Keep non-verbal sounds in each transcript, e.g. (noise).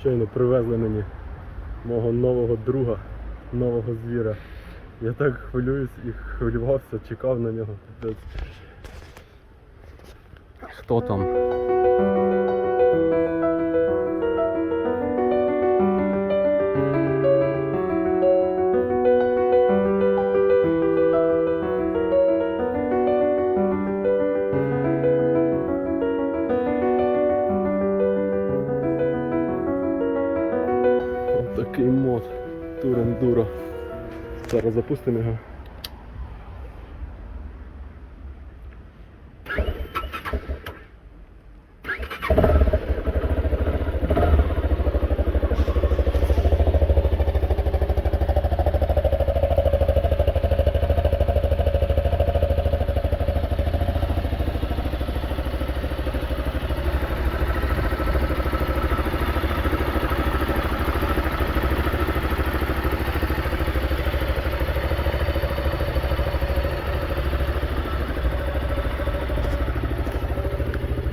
Щойно привезли мені мого нового друга, нового звіра. Я так хвилююсь і хвилювався, чекав на нього. Хто там? Турендуро. Зараз запустимо його.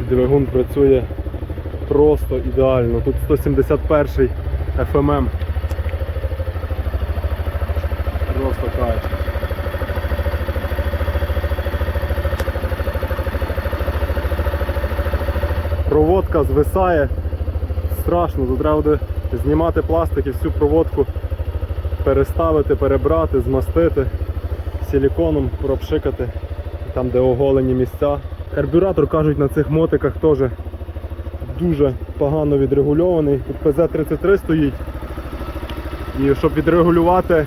Двигун працює просто ідеально. Тут 171 FMM. Просто кайф. Проводка звисає. Страшно, тут треба буде знімати пластик і всю проводку переставити, перебрати, змастити, силіконом пропшикати там, де оголені місця. Карбюратор, кажуть, на цих мотиках теж дуже погано відрегульований. Тут ПЗ-33 стоїть. І щоб відрегулювати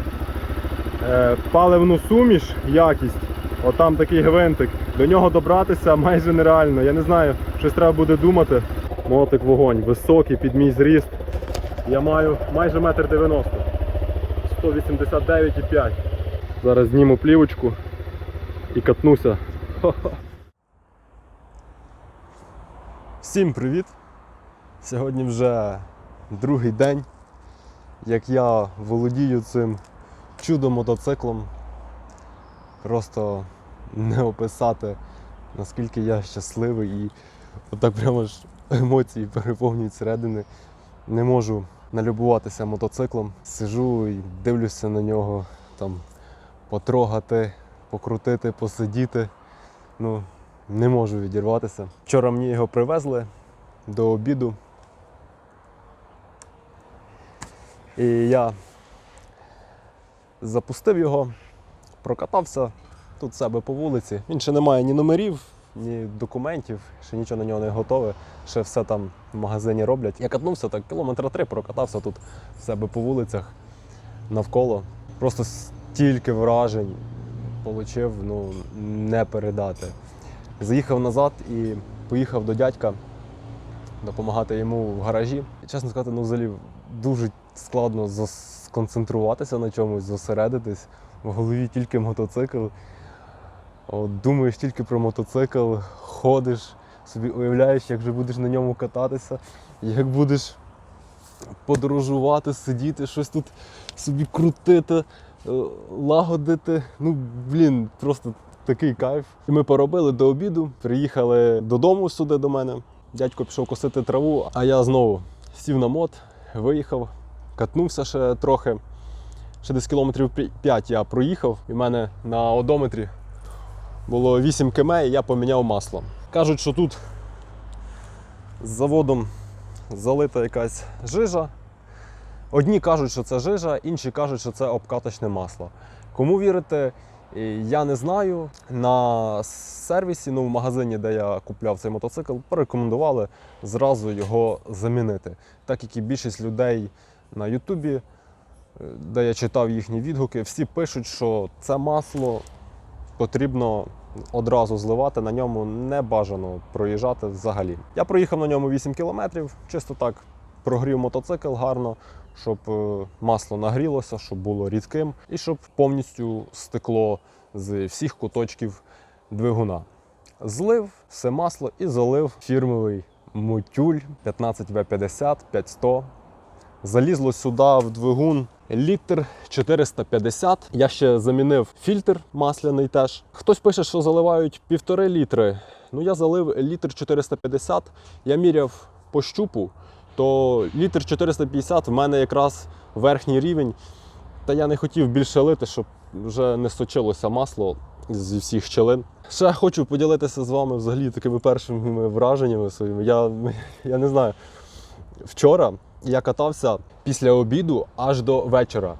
е, паливну суміш, якість, отам такий гвинтик, до нього добратися майже нереально. Я не знаю, щось треба буде думати. Мотик вогонь, високий під мій зріст. Я маю майже метр дев'яносто. 189,5. Зараз зніму плівочку і катнуся. Всім привіт! Сьогодні вже другий день, як я володію цим чудом мотоциклом. Просто не описати, наскільки я щасливий і отак прямо ж емоції переповнюють середини. Не можу налюбуватися мотоциклом. Сижу і дивлюся на нього, там потрогати, покрутити, посидіти. Ну, не можу відірватися. Вчора мені його привезли до обіду. І я запустив його, прокатався тут себе по вулиці. Він ще не має ні номерів, ні документів, ще нічого на нього не готове, ще все там в магазині роблять. Я катнувся так, кілометра три прокатався тут в себе по вулицях навколо. Просто стільки вражень отримав, ну не передати. Заїхав назад і поїхав до дядька допомагати йому в гаражі. Чесно сказати, ну взагалі дуже складно сконцентруватися на чомусь, зосередитись. В голові тільки мотоцикл. От, думаєш тільки про мотоцикл, ходиш, собі уявляєш, як же будеш на ньому кататися, як будеш подорожувати, сидіти, щось тут собі крутити, е, лагодити. Ну, блін, просто такий кайф. І ми поробили до обіду, приїхали додому сюди до мене. Дядько пішов косити траву, а я знову сів на мод, виїхав, катнувся ще трохи. Ще десь кілометрів 5 я проїхав, і в мене на одометрі було 8 км, і я поміняв масло. Кажуть, що тут з заводом залита якась жижа. Одні кажуть, що це жижа, інші кажуть, що це обкаточне масло. Кому вірити, я не знаю. На сервісі, ну в магазині, де я купляв цей мотоцикл, порекомендували зразу його замінити. Так як і більшість людей на Ютубі, е, де я читав їхні відгуки, всі пишуть, що це масло потрібно одразу зливати, на ньому не бажано проїжджати взагалі. Я проїхав на ньому 8 кілометрів, чисто так прогрів мотоцикл гарно, щоб е, масло нагрілося, щоб було рідким і щоб повністю стекло з всіх куточків двигуна. Злив все масло і залив фірмовий мутюль 15В50 5100. Залізло сюди в двигун літр 450. Я ще замінив фільтр масляний теж. Хтось пише, що заливають півтори літри. Ну я залив літр 450. Я міряв по щупу то літр 450 в мене якраз верхній рівень. Та я не хотів більше лити, щоб вже не сочилося масло зі всіх щелин. Ще хочу поділитися з вами взагалі такими першими враженнями своїми. Я, я не знаю. Вчора я катався після обіду аж до вечора.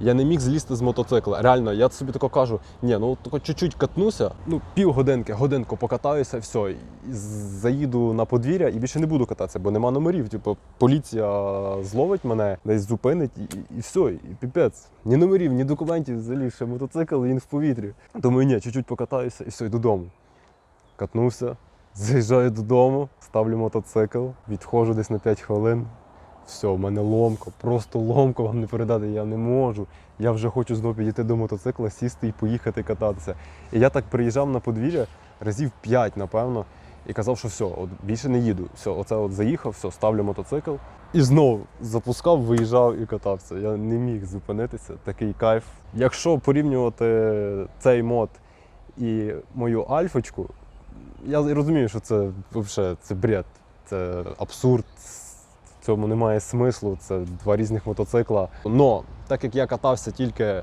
Я не міг злізти з мотоцикла. Реально, я собі тако кажу: ні, ну чуть-чуть катнуся, ну півгодинки, годинку покатаюся, все, заїду на подвір'я і більше не буду кататися, бо нема номерів. Типу, поліція зловить мене, десь зупинить і, і все, і піпець. Ні номерів, ні документів, взагалі ще мотоцикл, він в повітрі. Думаю, ні, чуть-чуть покатаюся і все, і додому. Катнувся, заїжджаю додому, ставлю мотоцикл, відходжу десь на 5 хвилин. Все, в мене ломко, просто ломко вам не передати, я не можу. Я вже хочу знову підійти до мотоцикла, сісти і поїхати кататися. І я так приїжджав на подвір'я разів 5, напевно, і казав, що все, от більше не їду. Все, оце от заїхав, все, ставлю мотоцикл. І знову запускав, виїжджав і катався. Я не міг зупинитися, такий кайф. Якщо порівнювати цей мод і мою альфочку, я розумію, що це взагалі це бред, це абсурд. Цьому немає смислу, це два різних мотоцикла. Но так як я катався тільки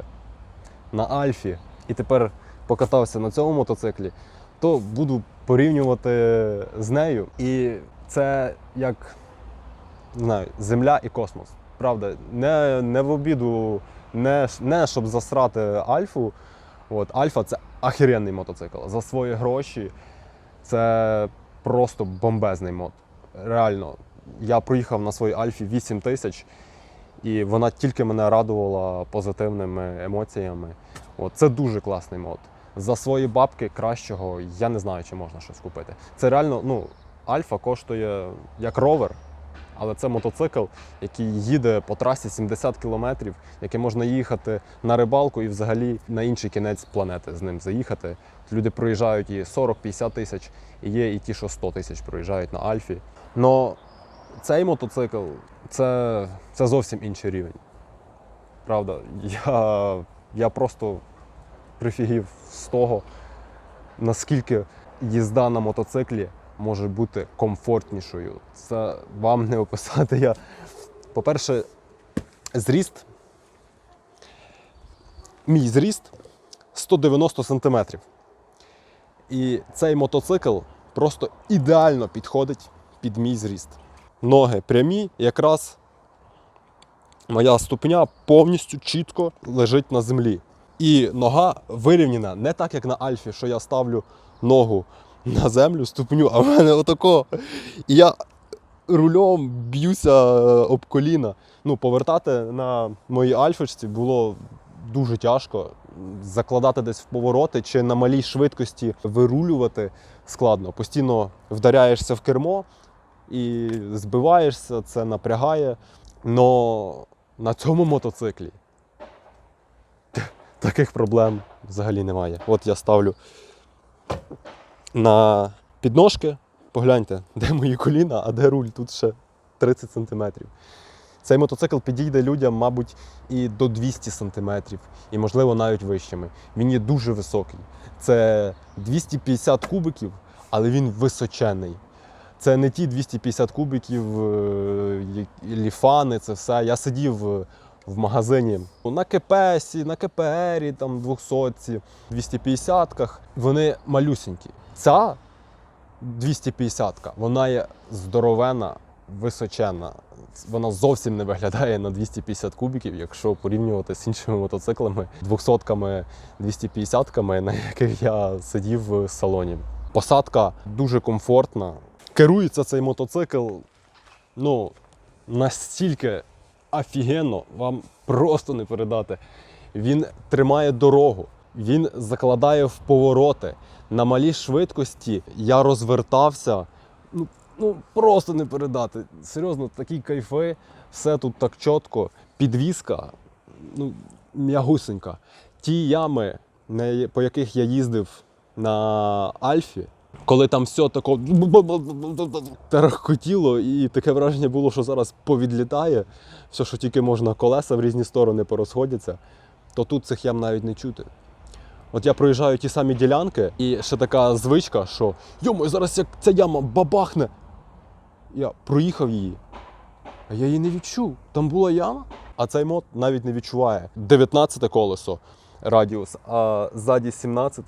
на Альфі і тепер покатався на цьому мотоциклі, то буду порівнювати з нею. І це як не знаю, земля і космос. Правда, не, не в обіду, не, не щоб засрати Альфу. От, Альфа це ахіренний мотоцикл. За свої гроші це просто бомбезний мод. Реально, я проїхав на своїй Альфі 8 тисяч, і вона тільки мене радувала позитивними емоціями. От, це дуже класний мод. За свої бабки кращого я не знаю, чи можна щось купити. Це реально, ну, Альфа коштує як ровер, але це мотоцикл, який їде по трасі 70 кілометрів, який можна їхати на рибалку і взагалі на інший кінець планети з ним заїхати. Люди проїжджають і 40-50 тисяч, і є і ті, що 100 тисяч проїжджають на Альфі. Но цей мотоцикл це, це зовсім інший рівень. Правда, я, я просто прифігів з того, наскільки їзда на мотоциклі може бути комфортнішою. Це вам не описати. Я, по-перше, зріст. Мій зріст 190 сантиметрів. І цей мотоцикл просто ідеально підходить під мій зріст. Ноги прямі, якраз моя ступня повністю чітко лежить на землі. І нога вирівняна не так, як на Альфі, що я ставлю ногу на землю, ступню, а в мене отако. І я рульом б'юся е, об коліна. Ну, повертати на моїй альфочці було дуже тяжко. Закладати десь в повороти чи на малій швидкості вирулювати складно. Постійно вдаряєшся в кермо і збиваєшся, це напрягає. Но на цьому мотоциклі (laughs) таких проблем взагалі немає. От я ставлю на підножки. Погляньте, де мої коліна, а де руль, тут ще 30 сантиметрів. Цей мотоцикл підійде людям, мабуть, і до 200 сантиметрів, і, можливо, навіть вищими. Він є дуже високий. Це 250 кубиків, але він височений. Це не ті 250 кубиків, е, ліфани, це все. Я сидів е, в магазині на КПСі, на КПРі, там 200 250-ках. Вони малюсенькі. Ця 250-ка, вона є здоровена, височенна. Вона зовсім не виглядає на 250 кубиків, якщо порівнювати з іншими мотоциклами, 200-ками, 250-ками, на яких я сидів в салоні. Посадка дуже комфортна. Керується цей мотоцикл ну, настільки офігенно, вам просто не передати. Він тримає дорогу, він закладає в повороти. На малій швидкості я розвертався. Ну, ну просто не передати. Серйозно, такі кайфи, все тут так чітко. Підвізка, ну, м'ягусенька. Ті ями, по яких я їздив на Альфі, коли там все тако тарахкотіло, і таке враження було, що зараз повідлітає, все, що тільки можна, колеса в різні сторони порозходяться, то тут цих ям навіть не чути. От я проїжджаю ті самі ділянки, і ще така звичка, що йомо, зараз як ця яма бабахне. Я проїхав її, А я її не відчув. Там була яма. А цей мод навіть не відчуває. 19 колесо радіус, а ззаді 17.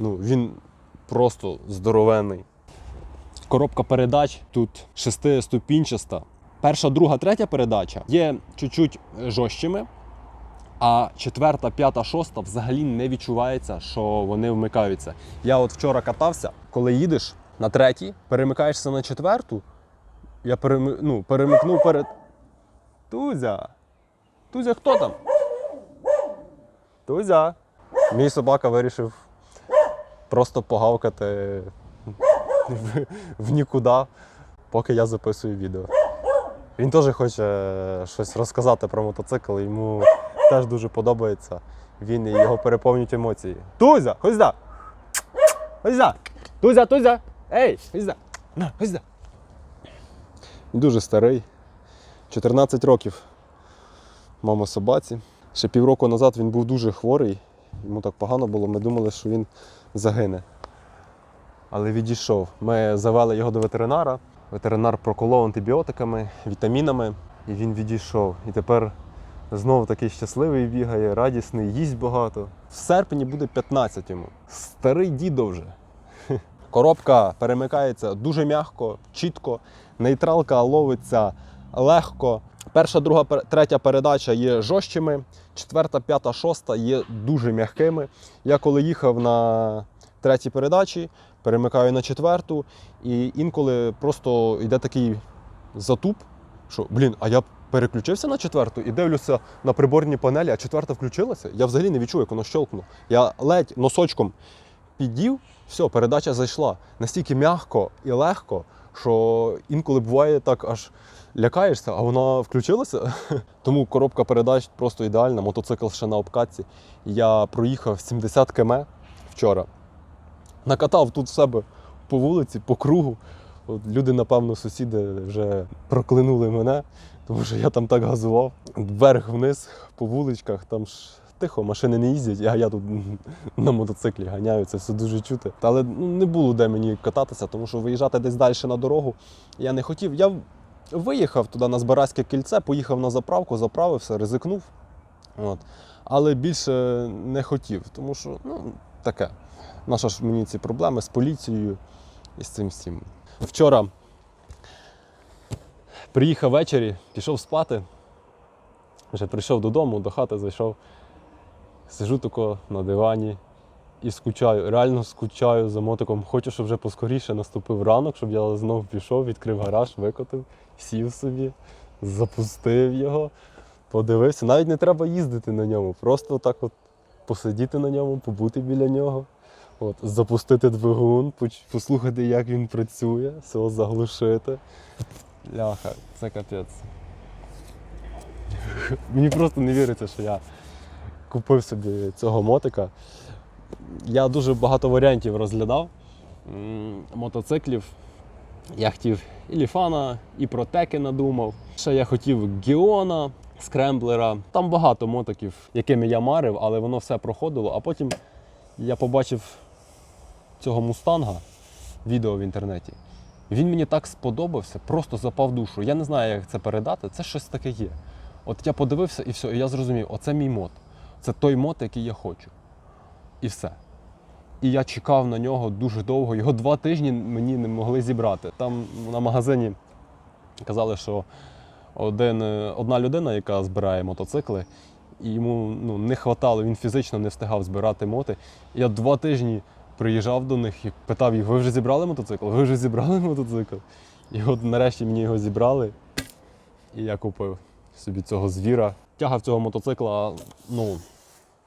Ну, він просто здоровенний. Коробка передач тут шестиступінчаста. Перша, друга, третя передача є чуть-чуть жорсткими, а четверта, п'ята, шоста взагалі не відчувається, що вони вмикаються. Я от вчора катався, коли їдеш на третій, перемикаєшся на четверту. Я переми... ну, перемикнув перед. Тузя! Тузя, хто там? Тузя! Мій собака вирішив просто погавкати в, в нікуди, поки я записую відео. Він теж хоче щось розказати про мотоцикл, йому теж дуже подобається. Він і його переповнюють емоції. Тузя, ходь сюди! Тузя, Тузя! Ей, ходь! На! Він дуже старий. 14 років мама собаці. Ще півроку назад він був дуже хворий, йому так погано було, ми думали, що він загине. Але відійшов. Ми завели його до ветеринара. Ветеринар проколов антибіотиками, вітамінами, і він відійшов. І тепер знову такий щасливий бігає, радісний, їсть багато. В серпні буде 15 йому. Старий дідо вже. (laughs) Коробка перемикається дуже м'яко, чітко. Нейтралка ловиться легко. Перша, друга, третя передача є жорсткими, четверта, п'ята, шоста є дуже м'якими. Я коли їхав на третій передачі, перемикаю на четверту, і інколи просто йде такий затуп, що блін, а я переключився на четверту і дивлюся на приборні панелі, а четверта включилася. Я взагалі не відчув, як воно щелкнуло. Я ледь носочком підів, все, передача зайшла. Настільки м'яко і легко, що інколи буває так аж лякаєшся, а вона включилася. (laughs) Тому коробка передач просто ідеальна, мотоцикл ще на обкатці. Я проїхав 70 км вчора. Накатав тут в себе по вулиці, по кругу. От люди, напевно, сусіди вже проклинули мене, тому що я там так газував. Вверх-вниз по вуличках, там ж тихо, машини не їздять, а я тут (laughs) на мотоциклі ганяю, це все дуже чути. Але ну, не було де мені кататися, тому що виїжджати десь далі на дорогу я не хотів. Я виїхав туди на Збаразьке кільце, поїхав на заправку, заправився, ризикнув. От. Але більше не хотів, тому що ну, таке. Наша ж мені ці проблеми з поліцією і з цим всім. Вчора приїхав ввечері, пішов спати. Вже прийшов додому, до хати зайшов. Сижу тако на дивані і скучаю. Реально скучаю за мотиком. Хочу, щоб вже поскоріше наступив ранок, щоб я знов пішов, відкрив гараж, викотив, сів собі, запустив його, подивився. Навіть не треба їздити на ньому, просто так от посидіти на ньому, побути біля нього. От, запустити двигун, послухати, як він працює, все заглушити. Ляха, це капець. (laughs) Мені просто не віриться, що я купив собі цього мотика. Я дуже багато варіантів розглядав мотоциклів. Я хотів і Ліфана, і Протеки надумав. Ще я хотів Гіона, скремблера. Там багато мотиків, якими я марив, але воно все проходило. А потім я побачив цього мустанга відео в інтернеті. Він мені так сподобався, просто запав душу. Я не знаю, як це передати. Це щось таке є. От я подивився і все, і я зрозумів, оце мій мод. Це той мод, який я хочу. І все. І я чекав на нього дуже довго. Його два тижні мені не могли зібрати. Там на магазині казали, що один, е, одна людина, яка збирає мотоцикли, і йому ну, не хватало, він фізично не встигав збирати моти. Я два тижні приїжджав до них і питав їх: ви вже зібрали мотоцикл? Ви вже зібрали мотоцикл? І от нарешті мені його зібрали, і я купив собі цього звіра. Тяга в цього мотоцикла, ну,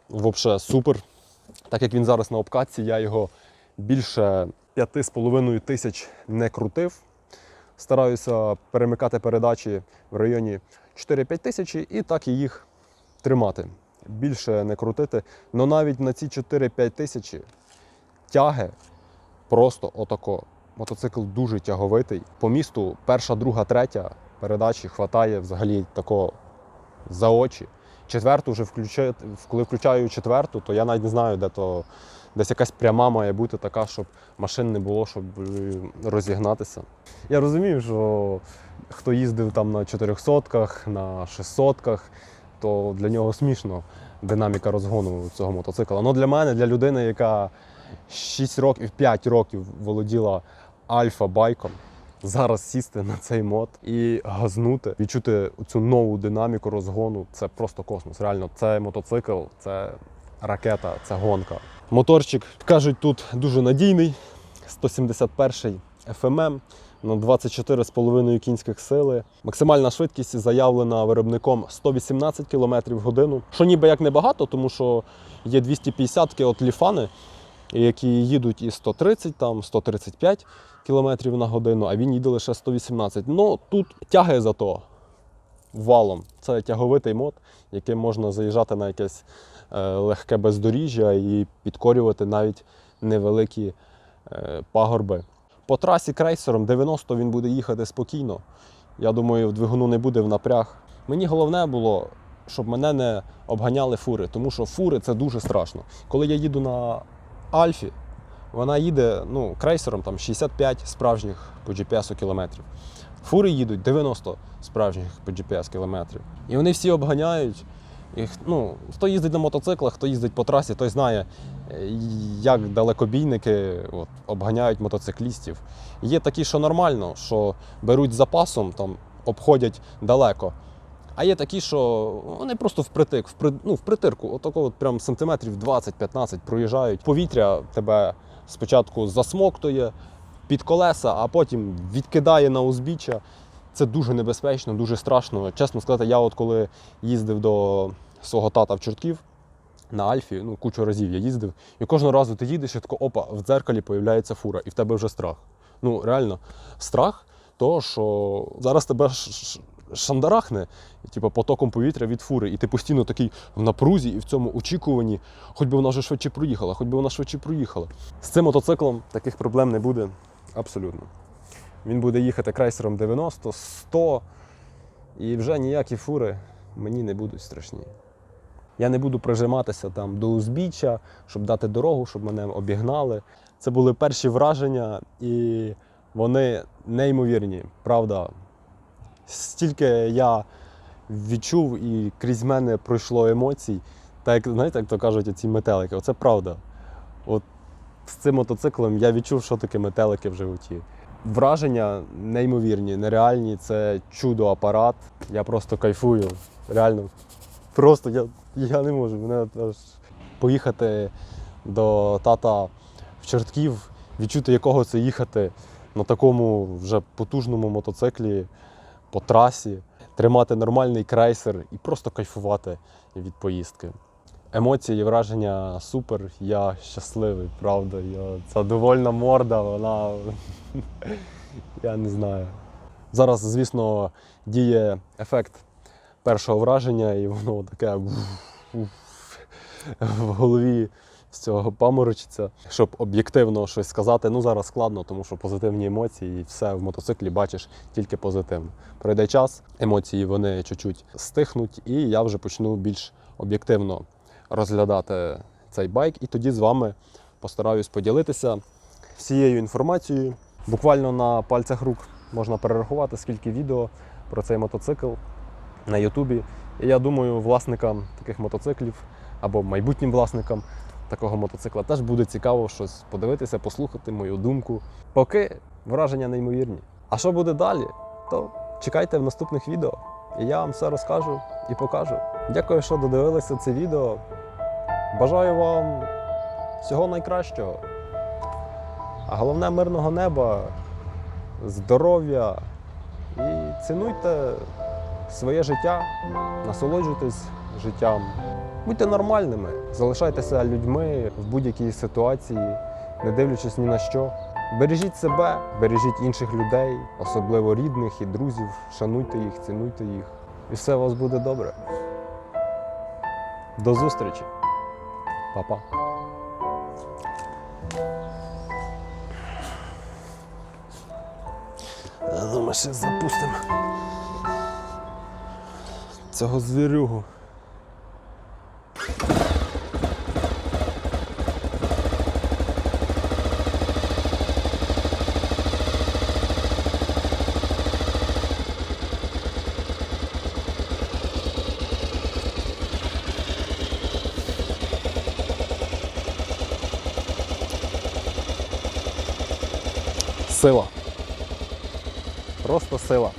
взагалі супер. Так як він зараз на обкатці, я його більше 5,5 тисяч не крутив. Стараюся перемикати передачі в районі 4-5 тисяч і так їх тримати. Більше не крутити. Але навіть на ці 4-5 тисячі тяги просто отако. Мотоцикл дуже тяговитий. По місту перша, друга, третя передачі хватає взагалі тако за очі. четверту вже включаю, коли включаю четверту, то я навіть не знаю, де то десь якась пряма має бути така, щоб машин не було, щоб е, розігнатися. Я розумію, що хто їздив там на 400-ках, на 600-ках, то для нього смішно динаміка розгону цього мотоцикла. Але для мене, для людини, яка 6 років, 5 років володіла альфа-байком, зараз сісти на цей мод і газнути, відчути цю нову динаміку розгону це просто космос. Реально, це мотоцикл, це ракета, це гонка. Моторчик, кажуть, тут дуже надійний. 171 FMM на 24,5 кінських сили. Максимальна швидкість заявлена виробником 118 км в годину. Що ніби як небагато, тому що є 250-ки от ліфани, які їдуть і 130, там 135 км на годину, а він їде лише 118. Ну тут тягає зато валом. Це тяговитий мод, яким можна заїжджати на якесь е, легке бездоріжжя і підкорювати навіть невеликі е, пагорби. По трасі крейсером 90 він буде їхати спокійно. Я думаю, в двигуну не буде в напряг. Мені головне було, щоб мене не обганяли фури, тому що фури це дуже страшно. Коли я їду на Альфі, вона їде ну, крейсером там 65 справжніх по GPS кілометрів. Фури їдуть 90 справжніх по GPS кілометрів. І вони всі обганяють. І, ну, хто їздить на мотоциклах, хто їздить по трасі, той знає, е, як далекобійники от, обганяють мотоциклістів. Є такі, що нормально, що беруть запасом, там, обходять далеко. А є такі, що вони просто впритик, впри, ну, впритирку, отако от прям сантиметрів 20-15 проїжджають. Повітря тебе спочатку засмоктує під колеса, а потім відкидає на узбіччя. Це дуже небезпечно, дуже страшно. Чесно сказати, я от коли їздив до свого тата в Чортків на Альфі, ну кучу разів я їздив, і кожного разу ти їдеш і тако, опа, в дзеркалі появляється фура, і в тебе вже страх. Ну, реально, страх того, що зараз тебе шандарахне, типу, потоком повітря від фури, і ти постійно такий в напрузі і в цьому очікуванні, хоч би вона вже швидше проїхала, хоч би вона швидше проїхала. З цим мотоциклом таких проблем не буде абсолютно. Він буде їхати крейсером 90, 100, і вже ніякі фури мені не будуть страшні. Я не буду прижиматися там до узбіччя, щоб дати дорогу, щоб мене обігнали. Це були перші враження, і вони неймовірні. Правда, стільки я відчув і крізь мене пройшло емоцій. Так як знаєте, як то кажуть, ці метелики. Оце правда. От з цим мотоциклом я відчув, що таке метелики в животі. Враження неймовірні, нереальні. Це чудо апарат. Я просто кайфую. Реально. Просто я, я не можу. Мене аж поїхати до тата в Чортків, відчути, якого це їхати на такому вже потужному мотоциклі по трасі, тримати нормальний крейсер і просто кайфувати від поїздки. Емоції і враження супер. Я щасливий, правда. Я, ця довольна морда, вона. (laughs) Я не знаю. Зараз, звісно, діє ефект першого враження, і воно таке в голові з цього паморочиться. Щоб об'єктивно щось сказати, ну зараз складно, тому що позитивні емоції, і все в мотоциклі бачиш тільки позитивно. Пройде час, емоції вони чуть-чуть стихнуть, і я вже почну більш об'єктивно розглядати цей байк. І тоді з вами постараюсь поділитися всією інформацією. Буквально на пальцях рук можна перерахувати, скільки відео про цей мотоцикл на Ютубі. І я думаю, власникам таких мотоциклів або майбутнім власникам такого мотоцикла теж буде цікаво щось подивитися, послухати мою думку. Поки враження неймовірні. А що буде далі, то чекайте в наступних відео. І я вам все розкажу і покажу. Дякую, що додивилися це відео. Бажаю вам всього найкращого. А головне мирного неба, здоров'я і цінуйте своє життя, насолоджуйтесь життям. Будьте нормальними, залишайтеся людьми в будь-якій ситуації, не дивлячись ні на що. Бережіть себе, бережіть інших людей, особливо рідних і друзів. Шануйте їх, цінуйте їх. І все у вас буде добре. До зустрічі. Па-па. Ми ще запустимо цього звірюгу. Сила. Просто сила.